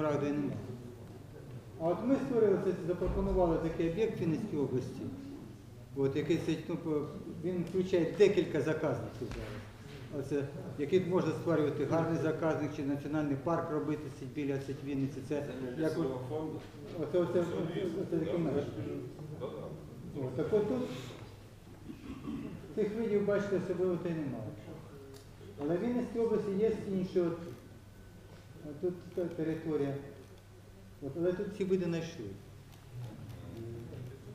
Смарагдової немає. А от ми створили це, запропонували такий об'єкт в Вінницькій області, от, який ну, він включає декілька заказників зараз. Оце, який може створювати гарний заказник чи національний парк робити біля Вінниці. Це як фонду. оце, оце, оце, меж. Так от тут цих видів, бачите, особливо то й немає. Але в Вінницькій області є інші, тут та територія. Але тут ці види знайшли.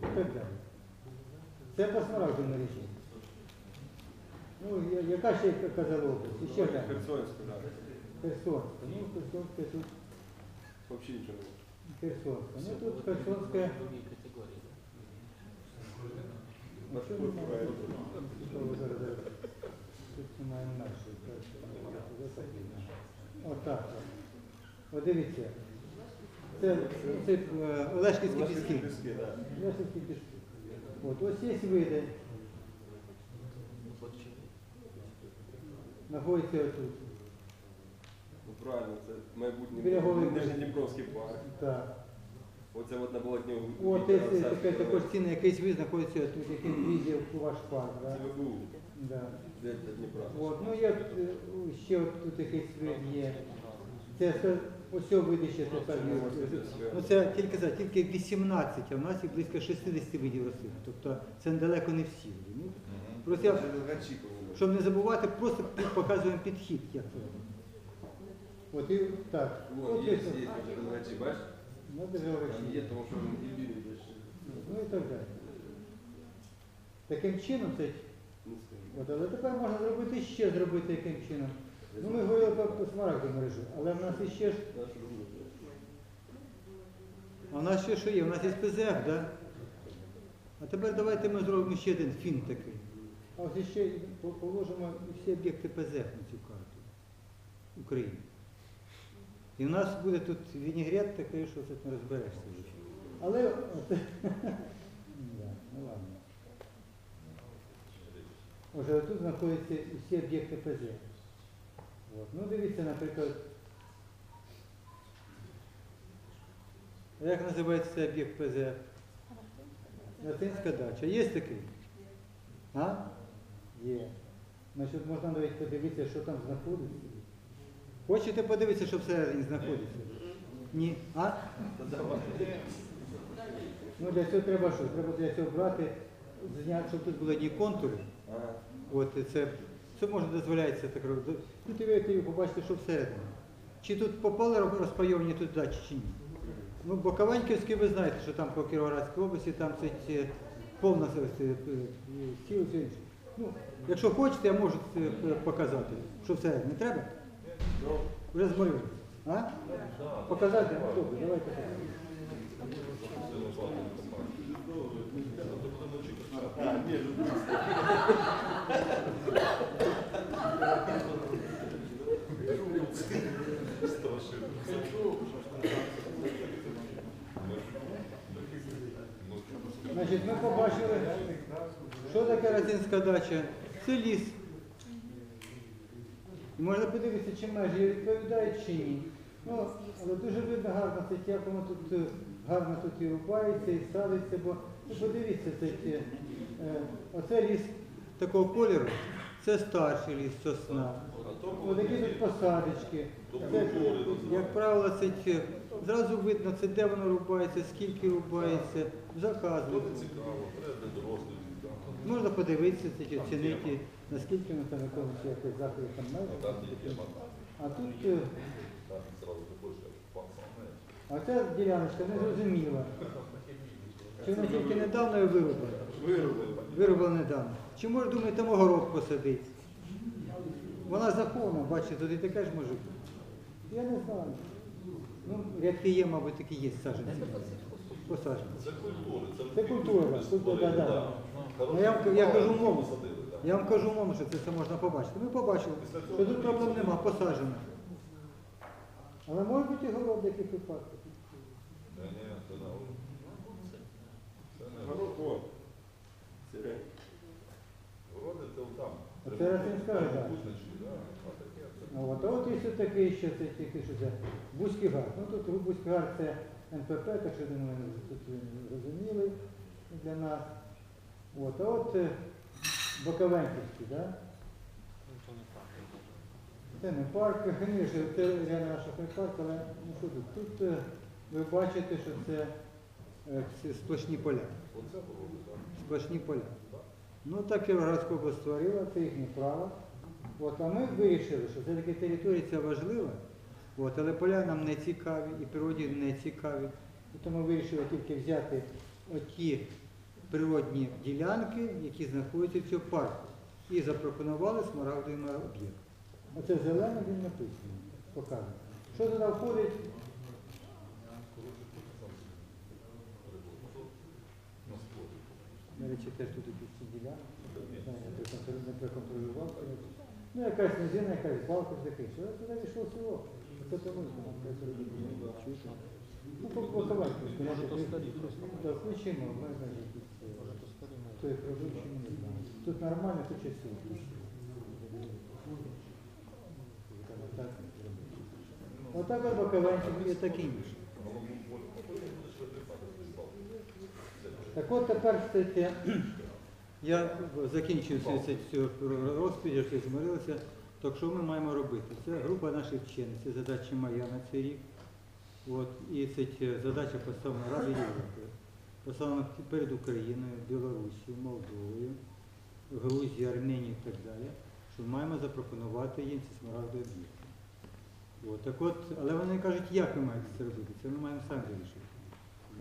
І так далі. Це по смарагдовій мережі. Ну, я- яка ще казала область? Ще глянь. Херсонська, так. Херсонська. Ну, Херсонська тут Взагалі нічого не Херсонська. Ну тут Херсонська. А що? Зараз- зараз? Тут нашої. Отак. От дивіться. Це, це е, Олешківські піски. Олешківські піски. От ось є види. Знаходиться отут. Ну правильно, це майбутній Біля парк. Так. Оце от на болотні От є таке також цінне, якийсь вид знаходиться тут, який відділ у ваш парк. Це Да? ВБУ, Да. де для Дніпра. От, ну є е, ще от тут якийсь вид є. Це види ще тепер є. Ну це тільки за тільки 18, а в нас їх близько 60 видів рослин. Тобто це далеко не всі. Ну, Просто я, щоб не забувати, просто показуємо підхід, як це. От і так. От є, є, є, бачиш? ну, є, тому що і. Ну і так далі. Таким чином це. От, але тепер можна зробити ще зробити яким чином. Ну ми говорили про смарагдову мережу, але в нас іще ж. А в нас ще що є? У нас є ПЗФ, да? А тепер давайте ми зробимо ще один фін такий. А ось ще положимо всі об'єкти ПЗФ на цю карту України. І в нас буде тут вінігрет такий, що тут не розберешся. вже. Але ну ладно. Отже, тут знаходяться всі об'єкти ПЗ. От. Ну дивіться, наприклад, як називається цей об'єкт ПЗ? Латинська дача. Є такий? А? Є. Значить, можна навіть подивитися, що там знаходиться. Хочете подивитися, що всередині знаходиться? Ні. А? Ну для цього треба що? Треба для цього брати, зняти, щоб тут були одні контури. От це, це може дозволяється так робити. Ну, ти ви побачите, що всередині. Чи тут попали розпайовані тут дачі, чи ні? Ну, Боковеньківський, ви знаєте, що там по Кіровоградській області, там це, це повна сіл, все інше. Ну, якщо хочете, я можу це е, показати, що всередині. Не треба? Ну, Вже змалюю. А? Показати? Ну, Добре, давайте. ні, ну, Значить, ми побачили, що таке Разинська дача. Це ліс. І можна подивитися, чи межі відповідають чи ні. Ну, але дуже видно гарно, це як тут е, гарно тут і рубається, і садиться, бо ну, подивіться, це, е, оце ліс такого кольору, це старший ліс сосна. Такі тут посадочки. Це, як правило, це ті, зразу видно, це де воно рубається, скільки рубається, заказують. Можна подивитися, це оцінити, наскільки воно там якомусь якось заході там межі. А тут е, а ця діляночка не зрозуміла. Чи вона тільки недавно її вирубала? Виробили. Недавно. Чи може думаю, там огород посадити? Вона захована, бачите, тут і таке ж може бути. Я не знаю. Ну, рядки є, мабуть, такі є саджанці. Посаджені. Це культури. Це культура, культура, да, да. Ну, я, вам- я кажу мову. Я вам кажу мову, що це все можна побачити. Ми побачили, що тут проблем нема, посаджено. Але може бути і город в яких випадках. Народ, о. Вроде це там. Оце так. Ну, от, а от є такий, що це тільки що це Бузький гар. Ну тут Бузький гар це НПП, так що думаю, тут ви розуміли для нас. От, а от е, Боковенківський, да? Це не парк, що це реально наш не парк, але ну що тут? Тут е, ви бачите, що це е, ці сплошні поля. Сплошні поля. Ну так Кіровоградська область створила, це їхнє право. От, а ми вирішили, що все-таки територія ця важлива, от, але поля нам не цікаві і природі не цікаві. І тому вирішили тільки взяти оті природні ділянки, які знаходяться в цьому парку. І запропонували смарагдовий об'єкт. Оце зелене він написано, показано. Що туди входить? До речі, теж тут якісь ці ділянки. Не проконтролював. Ну, якась низина, якась балка таке. Що туди війшло село. Це тому, що нам. Чуєте? Ну, по боковеньку, Так, включимо, ми е, Хто їх робив, чи не знаю. Тут нормально, тут чи село. Отак от боковеньки є такі ніж. Так от тепер, кстати, я закінчив цю, розповідь, що змирилися. Так що ми маємо робити? Це група наших вчених, це задача моя на цей рік. От, і це задача поставлена Ради Європи. Поставлена перед Україною, Білорусією, Молдовою, Грузією, Арменією і так далі, що ми маємо запропонувати їм ці смарагдові об'єкти. От, так от, але вони кажуть, як ви маєте це робити? Це ми маємо самі вирішити.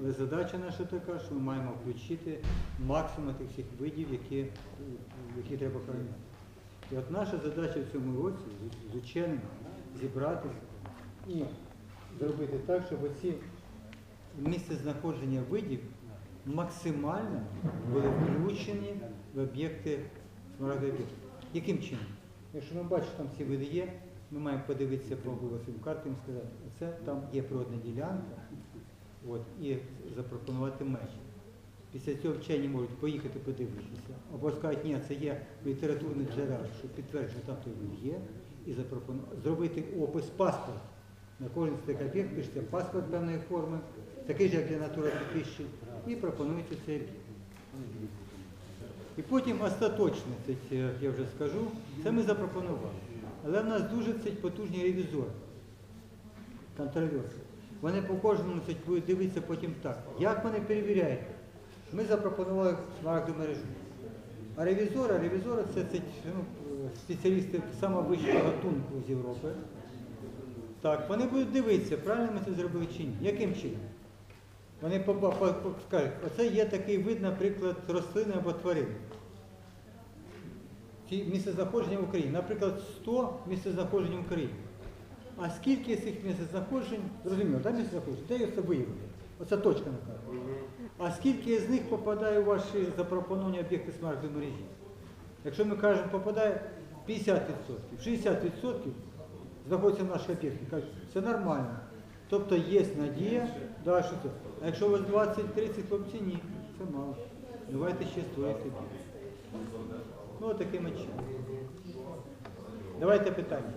Але задача наша така, що ми маємо включити максимум тих всіх видів, які, які треба охороняти. І от наша задача в цьому році з- ученими зібратися і зробити так, щоб оці місце знаходження видів максимально були включені в об'єкти смарагдових об'єктів. Яким чином? Якщо ми бачимо, що там ці види є, ми маємо подивитися по голосовим картам і сказати, це там є природна ділянка, от, і запропонувати межі. Після цього вчені можуть поїхати подивитися, або скажуть, ні, це є літературний джерел, що підтверджує, що там той вид є, і запропонувати зробити опис паспорт. На кожен з цих об'єкт пишеться паспорт певної форми, такий же, як для Натура 2000, і пропонується цей об'єкт. І потім остаточно, це я вже скажу, це ми запропонували. Але в нас дуже це потужні ревізори, контрольори. Вони по кожному будуть дивитися потім так. Як вони перевіряють? Ми запропонували смарагдову мережу. А ревізори, ревізори це, це ну, спеціалісти самого вищого гатунку з Європи. Так, вони будуть дивитися, правильно ми це зробили чи ні. Яким чином? Вони скажуть, оце є такий вид, наприклад, рослини або тварини. Місцезнаходження в Україні. Наприклад, 100 місцезнаходжень в Україні. А скільки з цих місцезнаходжень, зрозуміло, да, місцезнаходжень, де їх це виявили? Оце точка на карті. А скільки з них попадає у ваші запропоновані об'єкти смарагдової мережі? Якщо ми кажемо, попадає 50%, 60% знаходяться в наших об'єктах, кажуть, це нормально. Тобто є надія, да, що це. А якщо у вас 20-30 хлопці, ні, це мало. Давайте ще створити більше. Ну, такими чином. Давайте питання.